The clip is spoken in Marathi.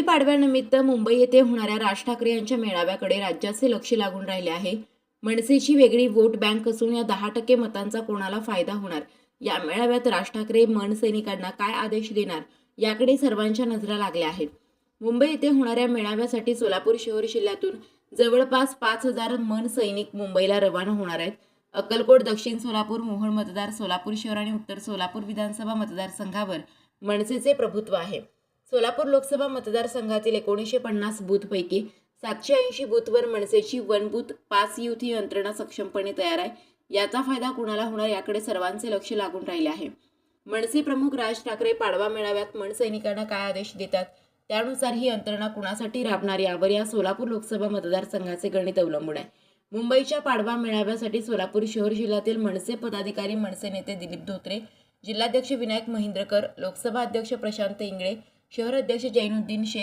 पाडव्यानिमित्त मुंबई येथे होणाऱ्या राज ठाकरे यांच्या मेळाव्याकडे राज्याचे लक्ष लागून राहिले आहे. मनसेची वेगळी वोट बँक असून या दहा टक्के मतांचा कोणाला फायदा होणार? या मेळाव्यात राज ठाकरे मन सैनिकांना काय आदेश देणार? याकडे सर्वांच्या नजरा लागल्या आहेत. मुंबई येथे होणाऱ्या मेळाव्यासाठी सोलापूर शहर जिल्ह्यातून जवळपास पाच हजार मन सैनिक मुंबईला रवाना होणार आहेत. अक्कलकोट दक्षिण सोलापूर मोहोळ मतदार सोलापूर शहर आणि उत्तर सोलापूर विधानसभा मतदारसंघावर मनसेचे प्रभुत्व आहे. सोलापूर लोकसभा मतदारसंघातील एकोणीसशे पन्नास बूथपैकी सातशे ऐंशी बूथवर मनसेची वन बूथ पाच युथ ही यंत्रणा सक्षमपणे तयार आहे. याचा फायदा कुणाला होणार याकडे सर्वांचे लक्ष लागून राहिले आहे. मनसे प्रमुख राज ठाकरे पाडवा मेळाव्यात मनसैनिकांना काय आदेश देतात? त्यानुसार ही यंत्रणा कुणासाठी राबणार यावर या सोलापूर लोकसभा मतदारसंघाचे गणित अवलंबून आहे. मुंबईच्या पाडवा मेळाव्यासाठी सोलापूर शहर जिल्ह्यातील मनसे पदाधिकारी मनसे नेते दिलीप धोत्रे जिल्हाध्यक्ष विनायक महिंद्रकर लोकसभा अध्यक्ष प्रशांत इंगळे शहर अध्यक्ष जैनुद्दीन शेख